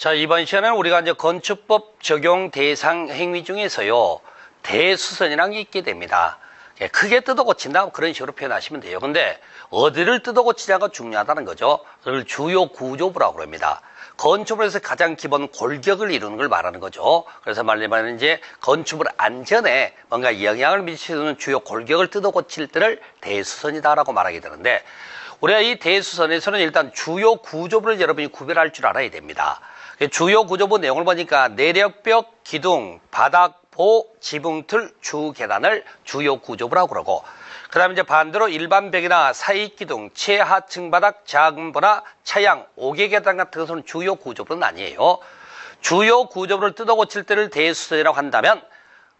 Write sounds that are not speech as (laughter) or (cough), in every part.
자, 이번 시간에는 우리가 이제 건축법 적용 대상 행위 중에서요, 대수선이라는 게 있게 됩니다. 예, 크게 뜯어 고친다 그런 식으로 표현하시면 돼요. 근데 어디를 뜯어 고치냐가 중요하다는 거죠. 그걸 주요 구조부라고 그럽니다. 건축물에서 가장 기본 골격을 이루는 걸 말하는 거죠. 그래서 말하면 이제 건축물 안전에 뭔가 영향을 미치는 주요 골격을 뜯어 고칠 때를 대수선이다라고 말하게 되는데 우리가 이 대수선에서는 일단 주요 구조부를 여러분이 구별할 줄 알아야 됩니다. 주요 구조부 내용을 보니까 내력벽, 기둥, 바닥, 보, 지붕틀, 주 계단을 주요 구조부라고 그러고 그 다음에 이제 반대로 일반 벽이나 사이 기둥, 최하층 바닥, 작은 보나 차양, 오개 계단 같은 것은 주요 구조부는 아니에요. 주요 구조부를 뜯어 고칠 때를 대수선이라고 한다면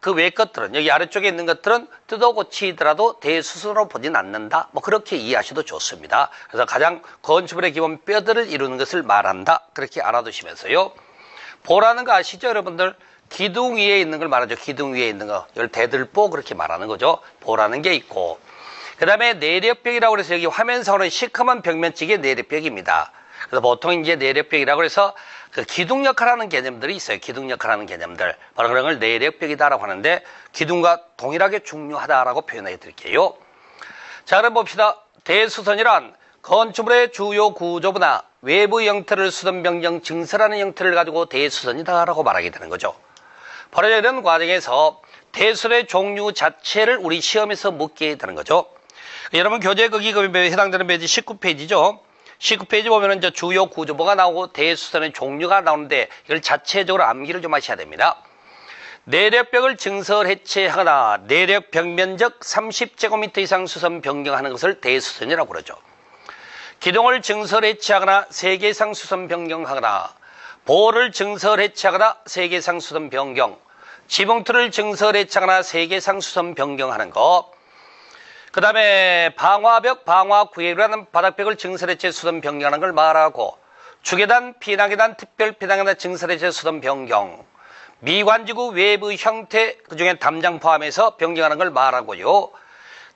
그 외 것들은 여기 아래쪽에 있는 것들은 뜯어 고치더라도 대수선으로 보진 않는다. 뭐 그렇게 이해하셔도 좋습니다. 그래서 가장 건축물의 기본 뼈들을 이루는 것을 말한다. 그렇게 알아두시면서요. 보라는 거 아시죠, 여러분들? 기둥 위에 있는 걸 말하죠. 기둥 위에 있는 거. 이걸 대들보 그렇게 말하는 거죠. 보라는 게 있고. 그 다음에 내력벽이라고 해서 여기 화면상으로는 시커먼 벽면찍이 내력벽입니다. 그래서 보통 이제 내력벽이라고 해서 그 기둥 역할하는 개념들이 있어요. 기둥 역할하는 개념들. 바로 그런 걸 내력벽이다라고 하는데 기둥과 동일하게 중요하다라고 표현해 드릴게요. 자, 그럼 봅시다. 대수선이란 건축물의 주요 구조부나 외부 형태를 수선 변경 증설하는 형태를 가지고 대수선이다라고 말하게 되는 거죠. 바로 이런 과정에서 대수의 종류 자체를 우리 시험에서 묻게 되는 거죠. 여러분 교재 거기 해당되는 페이지 19페이지죠. 19페이지 보면은 주요 구조부가 나오고 대수선의 종류가 나오는데 이걸 자체적으로 암기를 좀 하셔야 됩니다. 내력벽을 증설 해체하거나 내력 벽면적 30제곱미터 이상 수선 변경하는 것을 대수선이라고 그러죠. 기둥을 증설 해체하거나 3개 이상 수선 변경하거나 보호를 증설 해체하거나 3개 이상 수선 변경 지붕틀을 증설 해체하거나 3개 이상 수선 변경하는 것 그 다음에 방화벽, 방화구획이라는 바닥벽을 증설해체 수선 변경하는 걸 말하고 주계단, 피난계단, 특별 피난계단 증설해체 수선 변경 미관지구 외부 형태 그중에 담장 포함해서 변경하는 걸 말하고요.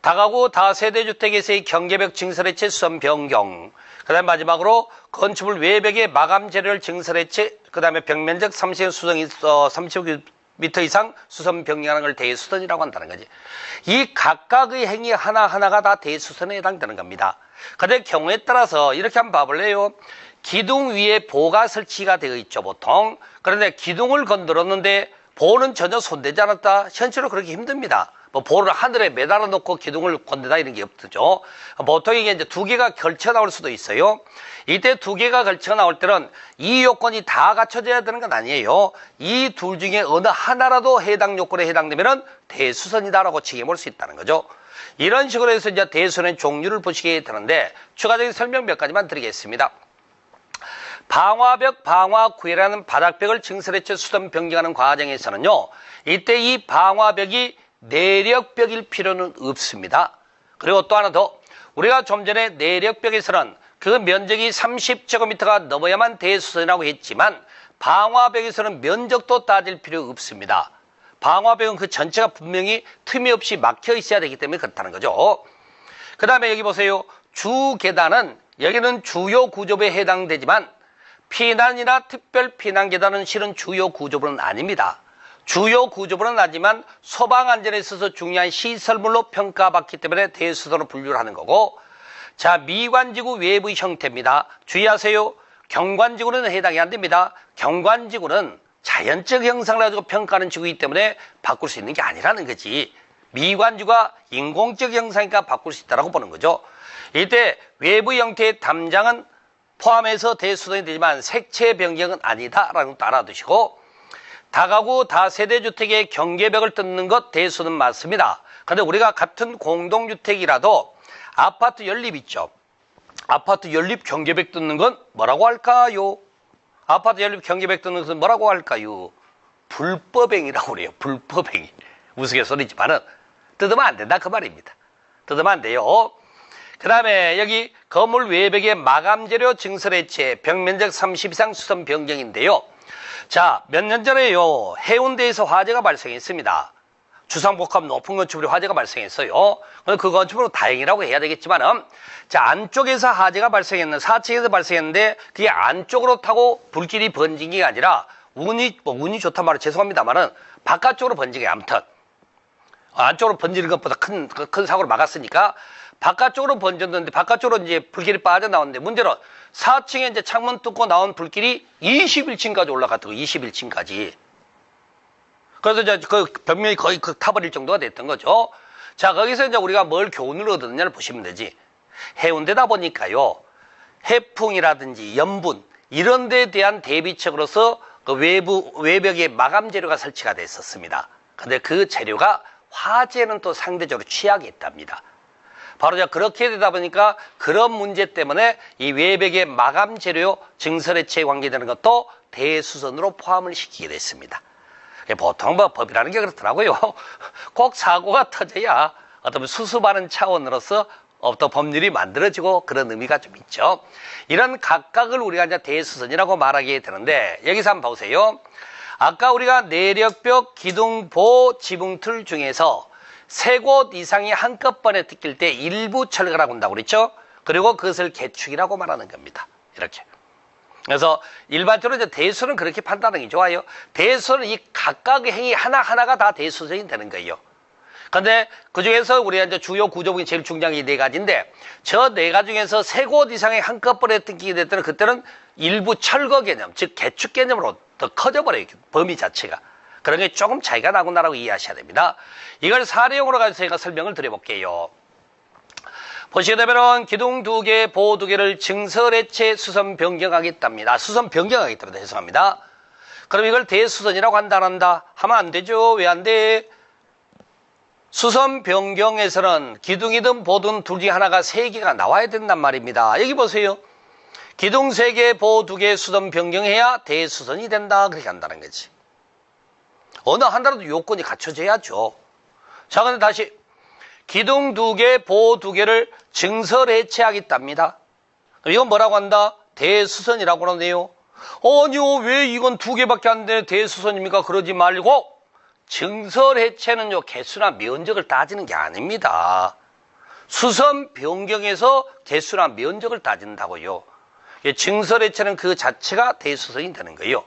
다가구 다세대 주택에서의 경계벽 증설해체 수선 변경 그 다음에 마지막으로 건축물 외벽의 마감 재료를 증설해체 그 다음에 벽면적 30 수성이 어, 30 미터 이상 수선 변경하는 걸 대수선이라고 한다는 거지. 이 각각의 행위 하나하나가 다 대수선에 해당되는 겁니다. 근데 경우에 따라서 이렇게 한번 봐볼래요? 기둥 위에 보가 설치가 되어 있죠, 보통. 그런데 기둥을 건드렸는데 보는 전혀 손대지 않았다. 현실로 그렇게 힘듭니다. 뭐 볼을 하늘에 매달아 놓고 기둥을 건드다 이런 게 없죠. 보통 이게 이제 두 개가 걸쳐 나올 수도 있어요. 이때 두 개가 걸쳐 나올 때는 이 요건이 다 갖춰져야 되는 건 아니에요. 이 둘 중에 어느 하나라도 해당 요건에 해당되면은 대수선이다라고 책임을 수 있다는 거죠. 이런 식으로 해서 이제 대수선의 종류를 보시게 되는데 추가적인 설명 몇 가지만 드리겠습니다. 방화벽, 방화구이라는 바닥벽을 증설해체 수선 변경하는 과정에서는요. 이때 이 방화벽이 내력벽일 필요는 없습니다. 그리고 또 하나 더 우리가 좀 전에 내력벽에서는 그 면적이 30제곱미터가 넘어야만 대수선이라고 했지만 방화벽에서는 면적도 따질 필요 없습니다. 방화벽은 그 전체가 분명히 틈이 없이 막혀 있어야 되기 때문에 그렇다는 거죠. 그 다음에 여기 보세요. 주 계단은 여기는 주요 구조부에 해당되지만 피난이나 특별 피난 계단은 실은 주요 구조부는 아닙니다. 주요 구조부는 아니지만 소방 안전에 있어서 중요한 시설물로 평가받기 때문에 대수도로 분류를 하는 거고 자 미관지구 외부 형태입니다. 주의하세요. 경관지구는 해당이 안 됩니다. 경관지구는 자연적 형상을 가지고 평가하는 지구이기 때문에 바꿀 수 있는 게 아니라는 거지. 미관지구가 인공적 형상이니까 바꿀 수 있다고 보는 거죠. 이때 외부 형태의 담장은 포함해서 대수도이 되지만 색채 변경은 아니다라는 것도 알아두시고 다가구 다세대 주택의 경계벽을 뜯는 것 대수는 맞습니다. 그런데 우리가 같은 공동주택이라도 아파트 연립 있죠. 아파트 연립 경계벽 뜯는 건 뭐라고 할까요? 아파트 연립 경계벽 뜯는 것은 뭐라고 할까요? 불법행위라고 그래요. 불법행위. 우스갯소리지만은 뜯으면 안 된다 그 말입니다. 뜯으면 안 돼요. 그 다음에 여기 건물 외벽의 마감재료 증설해체 벽면적 30 이상 수선 변경인데요. 자, 몇 년 전에요. 해운대에서 화재가 발생했습니다. 주상복합 높은 건축물이 화재가 발생했어요. 그 건축물은 다행이라고 해야 되겠지만은 자 안쪽에서 화재가 발생했는 4층에서 발생했는데 그게 안쪽으로 타고 불길이 번진 게 아니라 운이 뭐 운이 좋단 말은 죄송합니다만은 바깥쪽으로 번진 게 아무튼 안쪽으로 번지는 것보다 큰, 큰 사고를 막았으니까 바깥쪽으로 번졌는데 바깥쪽으로 이제 불길이 빠져나왔는데 문제는 4층에 이제 창문 뚫고 나온 불길이 21층까지 올라갔다고 21층까지. 그래서 이제 그 벽면이 거의 그 타버릴 정도가 됐던 거죠. 자, 거기서 이제 우리가 뭘 교훈을 얻었느냐를 보시면 되지. 해운대다 보니까요. 해풍이라든지 염분 이런 데에 대한 대비책으로서 그 외부 외벽에 마감 재료가 설치가 됐었습니다. 근데 그 재료가 화재는 또 상대적으로 취약이 있답니다. 바로 자 그렇게 되다 보니까 그런 문제 때문에 이 외벽의 마감 재료 증설해체에 관계되는 것도 대수선으로 포함을 시키게 됐습니다. 보통 뭐 법이라는 게 그렇더라고요. (laughs) 꼭 사고가 터져야 어떤 수습하는 차원으로서 어떤 법률이 만들어지고 그런 의미가 좀 있죠. 이런 각각을 우리가 이제 대수선이라고 말하게 되는데 여기서 한번 보세요. 아까 우리가 내력벽, 기둥보, 지붕틀 중에서 세 곳 이상이 한꺼번에 뜯길 때 일부 철거라고 한다고 그랬죠? 그리고 그것을 개축이라고 말하는 겁니다. 이렇게. 그래서 일반적으로 이제 대수는 그렇게 판단하기 좋아요. 대수는 이 각각의 행위 하나하나가 다 대수선이 되는 거예요. 근데 그 중에서 우리가 이제 주요 구조부이 제일 중요한 게 네 가지인데 저 네 가지 중에서 세 곳 이상의 한꺼번에 뜯기게 됐더니 그때는 일부 철거 개념, 즉 개축 개념으로 더 커져버려요. 범위 자체가. 그런 게 조금 차이가 나구나라고 이해하셔야 됩니다. 이걸 사례용으로 가지고 제가 설명을 드려볼게요. 보시게 되면은 기둥 두 개, 보호 두 개를 증설해체 수선 변경하겠답니다. 수선 변경하겠답니다. 죄송합니다. 그럼 이걸 대수선이라고 한다, 안 한다? 하면 안 되죠. 왜 안 돼? 수선 변경에서는 기둥이든 보든 둘 중에 하나가 세 개가 나와야 된단 말입니다. 여기 보세요. 기둥 세 개, 보호 두 개 수선 변경해야 대수선이 된다. 그렇게 한다는 거지. 어느 하나라도 요건이 갖춰져야죠. 자, 근데 다시 기둥 두 개, 보호 두 개를 증설 해체하겠답니다. 이건 뭐라고 한다? 대수선이라고 하네요. 아니요, 왜 이건 두 개밖에 안 되는 대수선입니까? 그러지 말고 증설 해체는요, 개수나 면적을 따지는 게 아닙니다. 수선 변경에서 개수나 면적을 따진다고요. 증설 해체는 그 자체가 대수선이 되는 거예요.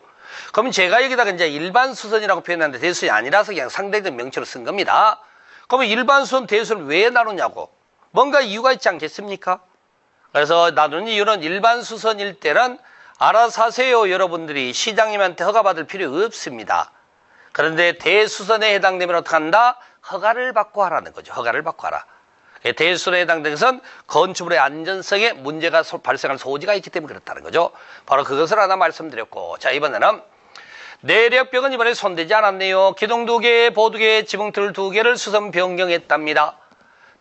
그럼 제가 여기다가 이제 일반 수선이라고 표현하는데 대수선이 아니라서 그냥 상대적 명칭으로 쓴 겁니다. 그러면 일반 수선, 대수를 왜 나누냐고. 뭔가 이유가 있지 않겠습니까? 그래서 나누는 이유는 일반 수선일 때는 알아서 하세요, 여러분들이. 시장님한테 허가받을 필요 없습니다. 그런데 대수선에 해당되면 어떻게 한다? 허가를 받고 하라는 거죠. 허가를 받고 하라. 대수선에 해당되는 것은 건축물의 안전성에 문제가 발생할 소지가 있기 때문에 그렇다는 거죠. 바로 그것을 하나 말씀드렸고. 자, 이번에는 내력벽은 이번에 손대지 않았네요. 기둥 두 개, 보두 개, 지붕틀 두 개를 수선 변경했답니다.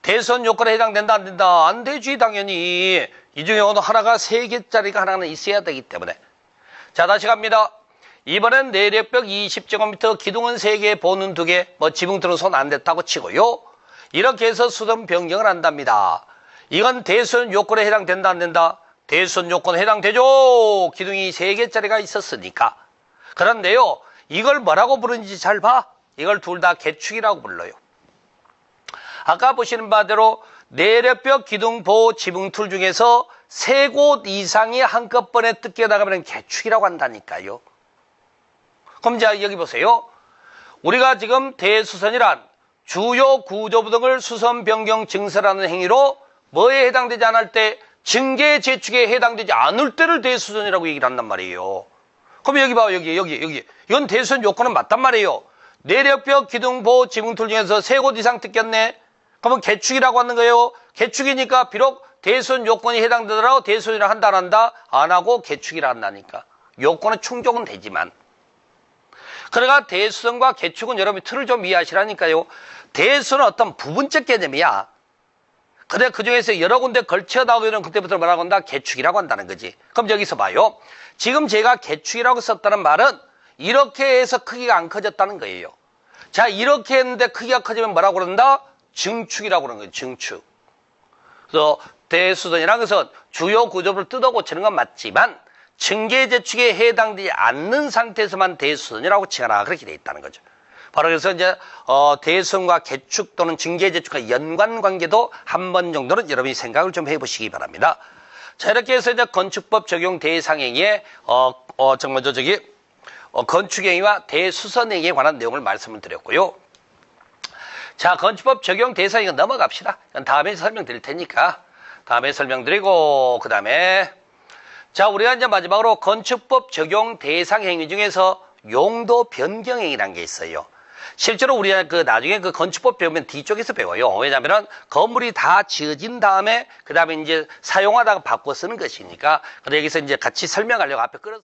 대선 요건에 해당된다, 안 된다? 안 되지, 당연히. 이 중에 어느 하나가 세 개짜리가 하나는 있어야 되기 때문에. 자, 다시 갑니다. 이번엔 내력벽 20제곱미터, 기둥은 3개, 보는 2개, 뭐 지붕틀은 손안 댔다고 치고요. 이렇게 해서 수선 변경을 한답니다. 이건 대선 요건에 해당된다 안 된다? 대선 요건에 해당되죠. 기둥이 3개짜리가 있었으니까. 그런데요. 이걸 뭐라고 부르는지 잘 봐. 이걸 둘 다 개축이라고 불러요. 아까 보시는 바대로 내력벽, 기둥, 보호, 지붕틀 중에서 세 곳 이상이 한꺼번에 뜯겨 나가면 개축이라고 한다니까요. 그럼 자 여기 보세요. 우리가 지금 대수선이란 주요 구조부 등을 수선 변경 증설하는 행위로 뭐에 해당되지 않을 때 징계 재축에 해당되지 않을 때를 대수선이라고 얘기를 한단 말이에요. 그럼 여기 봐요. 여기 여기 여기 이건 대수선 요건은 맞단 말이에요. 내력벽 기둥보 지붕틀 중에서 세 곳 이상 뜯겼네. 그러면 개축이라고 하는 거예요. 개축이니까 비록 대수선 요건이 해당되더라도 대수선이라 한다 안 한다 안 하고 개축이라 한다니까. 요건은 충족은 되지만 그러니까 대수선과 개축은 여러분이 틀을 좀 이해하시라니까요. 대수는 어떤 부분적 개념이야. 근데 그 중에서 여러 군데 걸쳐 나오면 그때부터 뭐라고 한다? 개축이라고 한다는 거지. 그럼 여기서 봐요. 지금 제가 개축이라고 썼다는 말은 이렇게 해서 크기가 안 커졌다는 거예요. 자, 이렇게 했는데 크기가 커지면 뭐라고 그런다? 증축이라고 그러는 거예요. 증축. 그래서 대수선이라는 것은 주요 구조를 뜯어 고치는 건 맞지만 층계 재축에 해당되지 않는 상태에서만 대수선이라고 칭하라 그렇게 돼 있다는 거죠. 바로 그래서 이제 어, 대선과 개축 또는 징계 제축과 연관 관계도 한 번 정도는 여러분이 생각을 좀 해보시기 바랍니다. 자 이렇게 해서 이제 건축법 적용 대상행위에 어, 어 정말 저 저기 어, 건축행위와 대수선행위에 관한 내용을 말씀을 드렸고요. 자 건축법 적용 대상행위 넘어갑시다. 다음에 설명드릴 테니까 다음에 설명드리고 그 다음에 자 우리가 이제 마지막으로 건축법 적용 대상 행위 중에서 용도 변경 행위라는 게 있어요. 실제로 우리가 그 나중에 그 건축법 배우면 뒤쪽에서 배워요. 왜냐하면 건물이 다 지어진 다음에 그 다음에 이제 사용하다가 바꿔 쓰는 것이니까. 근데 여기서 이제 같이 설명하려고 앞에 끌어.